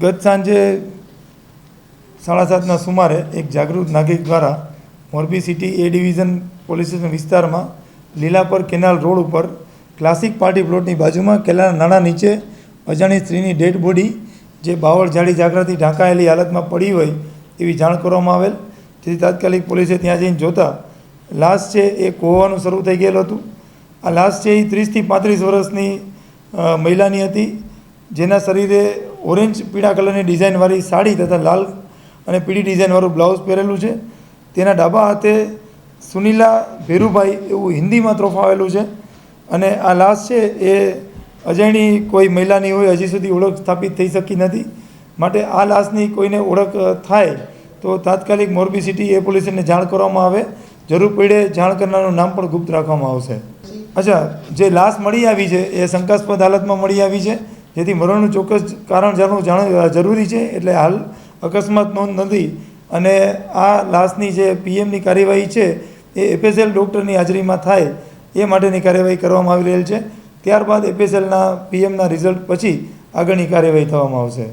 ગત સાંજે સાડા સાતના સુમારે એક જાગૃત નાગરિક દ્વારા Morbi city A division police station વિસ્તારમાં લીલાપર કેનાલ રોડ ઉપર ક્લાસિક પાર્ટી પ્લોટની બાજુમાં કેલાના નાણાં નીચે અજાણી સ્ત્રીની ડેડ બોડી, જે બાવળ જાડી જાગરાથી ઢાંકાયેલી હાલતમાં પડી હોય એવી જાણ કરવામાં આવેલ. જેથી તાત્કાલિક પોલીસે ત્યાં જઈને જોતા લાશ છે એ કોવાનું શરૂ થઈ ગયેલું હતું. આ લાશ છે એ ત્રીસથી પાંત્રીસ વર્ષની મહિલાની હતી, જેના શરીરે ઓરેન્જ પીળા કલરની ડિઝાઇનવાળી સાડી તથા લાલ અને પીળી ડિઝાઇનવાળું બ્લાઉઝ પહેરેલું છે. તેના ડાબા હાથે સુનીલા ભેરુભાઈ એવું હિન્દીમાં ત્રોફાવેલું છે. અને આ લાશ છે એ અજાણી કોઈ મહિલાની હોય, હજી સુધી ઓળખ સ્થાપિત થઈ શકી નથી. માટે આ લાશની કોઈને ઓળખ થાય તો તાત્કાલિક મોરબી સિટી એ પોલીસને જાણ કરવામાં આવે. જરૂર પડે જાણ કરનારનું નામ પણ ગુપ્ત રાખવામાં આવશે. અચ્છા, જે લાશ મળી આવી છે એ શંકાસ્પદ હાલતમાં મળી આવી છે. જેથી મરણનું ચોક્કસ કારણ જાણવું જાણ જરૂરી છે એટલે હાલ અકસ્માત નોંધ નથી અને આ લાશની જે પીએમની કાર્યવાહી છે એ એફએસએલ ડૉક્ટરની હાજરીમાં થાય એ માટેની કાર્યવાહી કરવામાં આવી રહેલ છે. ત્યારબાદ એપીએસએલના પીએમના રિઝલ્ટ પછી આગળની કાર્યવાહી થવામાં આવશે.